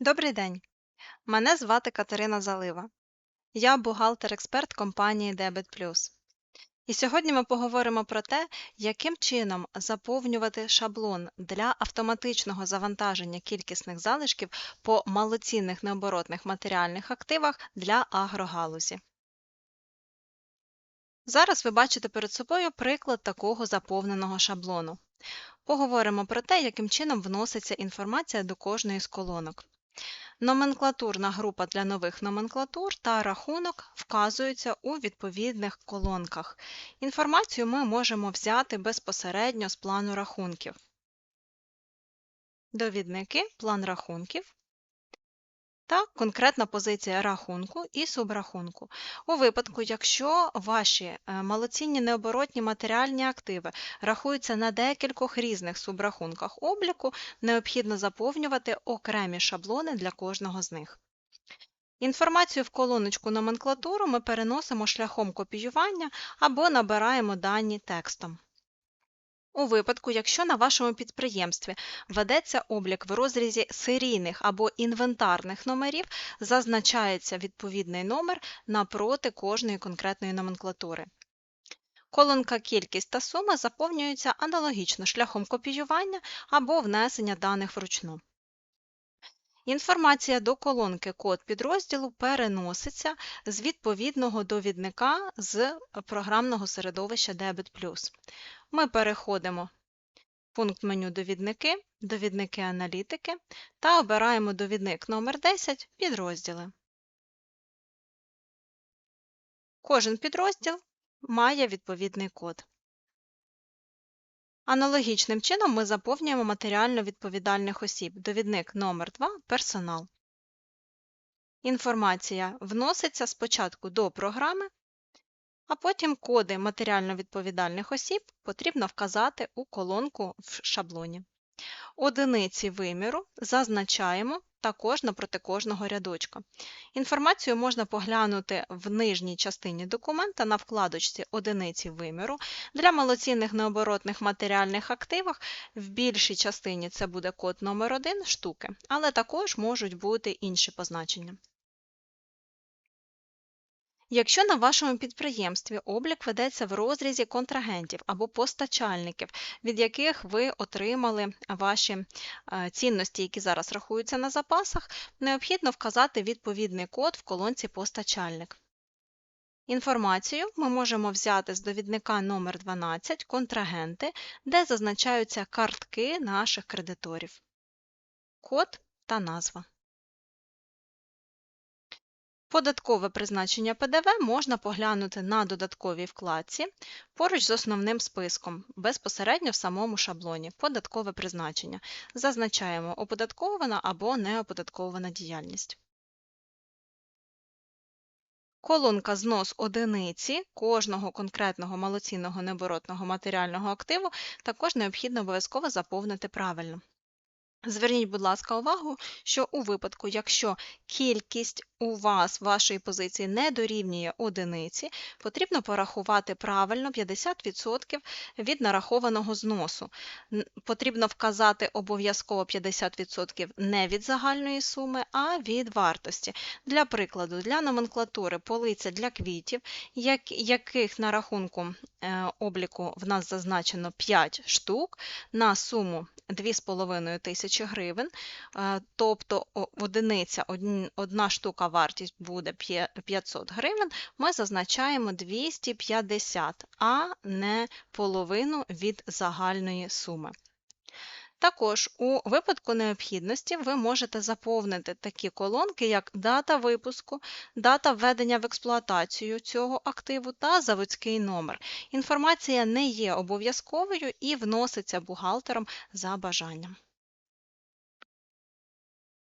Добрий день! Мене звати Катерина Залива. Я бухгалтер-експерт компанії Debit+. І сьогодні ми поговоримо про те, яким чином заповнювати шаблон для автоматичного завантаження кількісних залишків по малоцінних необоротних матеріальних активах для агрогалузі. Зараз ви бачите перед собою приклад такого заповненого шаблону. Поговоримо про те, яким чином вноситься інформація до кожної з колонок. Номенклатурна група для нових номенклатур та рахунок вказуються у відповідних колонках. Інформацію ми можемо взяти безпосередньо з плану рахунків. Довідники, план рахунків та конкретна позиція рахунку і субрахунку. У випадку, якщо ваші е, малоцінні необоротні матеріальні активи рахуються на декількох різних субрахунках обліку, необхідно заповнювати окремі шаблони для кожного з них. Інформацію в колоночку номенклатуру ми переносимо шляхом копіювання або набираємо дані текстом. У випадку, якщо на вашому підприємстві ведеться облік в розрізі серійних або інвентарних номерів, зазначається відповідний номер напроти кожної конкретної номенклатури. Колонка Кількість та сума заповнюються аналогічно шляхом копіювання або внесення даних вручну. Інформація до колонки Код підрозділу переноситься з відповідного довідника з програмного середовища Debit+. Ми переходимо в пункт меню Довідники, Довідники аналітики та обираємо довідник номер 10 Підрозділи. Кожен підрозділ має відповідний код. Аналогічним чином ми заповнюємо матеріально відповідальних осіб. Довідник номер 2 Персонал. Інформація вноситься спочатку до програми, а потім коди матеріально відповідальних осіб потрібно вказати у колонку в шаблоні. Одиниці виміру зазначаємо також напроти кожного рядочка. Інформацію можна поглянути в нижній частині документа на вкладочці Одиниці виміру. Для малоцінних необоротних матеріальних активах в більшій частині це буде код номер 1 штуки, але також можуть бути інші позначення. Якщо на вашому підприємстві облік ведеться в розрізі контрагентів або постачальників, від яких ви отримали ваші е, цінності, які зараз рахуються на запасах, необхідно вказати відповідний код в колонці Постачальник. Інформацію ми можемо взяти з довідника номер 12 контрагенти, де зазначаються картки наших кредиторів, код та назва. Податкове призначення ПДВ можна поглянути на додатковій вкладці поруч з основним списком, безпосередньо в самому шаблоні Податкове призначення. Зазначаємо оподаткована або неоподаткована діяльність. Колонка знос одиниці кожного конкретного малоцінного необоротного матеріального активу також необхідно обов'язково заповнити правильно. Зверніть, будь ласка, увагу, що у випадку, якщо кількість у вас вашої позиції не дорівнює одиниці, потрібно порахувати правильно 50% від нарахованого зносу. Потрібно вказати обов'язково 50% не від загальної суми, а від вартості. Для прикладу, для номенклатури полиця для квітів, яких на рахунку е, обліку в нас зазначено 5 штук, на суму 2,5 тисячі гривень, е, тобто одиниця, одна штука вартість буде 500 гривень, ми зазначаємо 250, а не половину від загальної суми. Також у випадку необхідності ви можете заповнити такі колонки, як дата випуску, дата введення в експлуатацію цього активу та заводський номер. Інформація не є обов'язковою і вноситься бухгалтером за бажанням.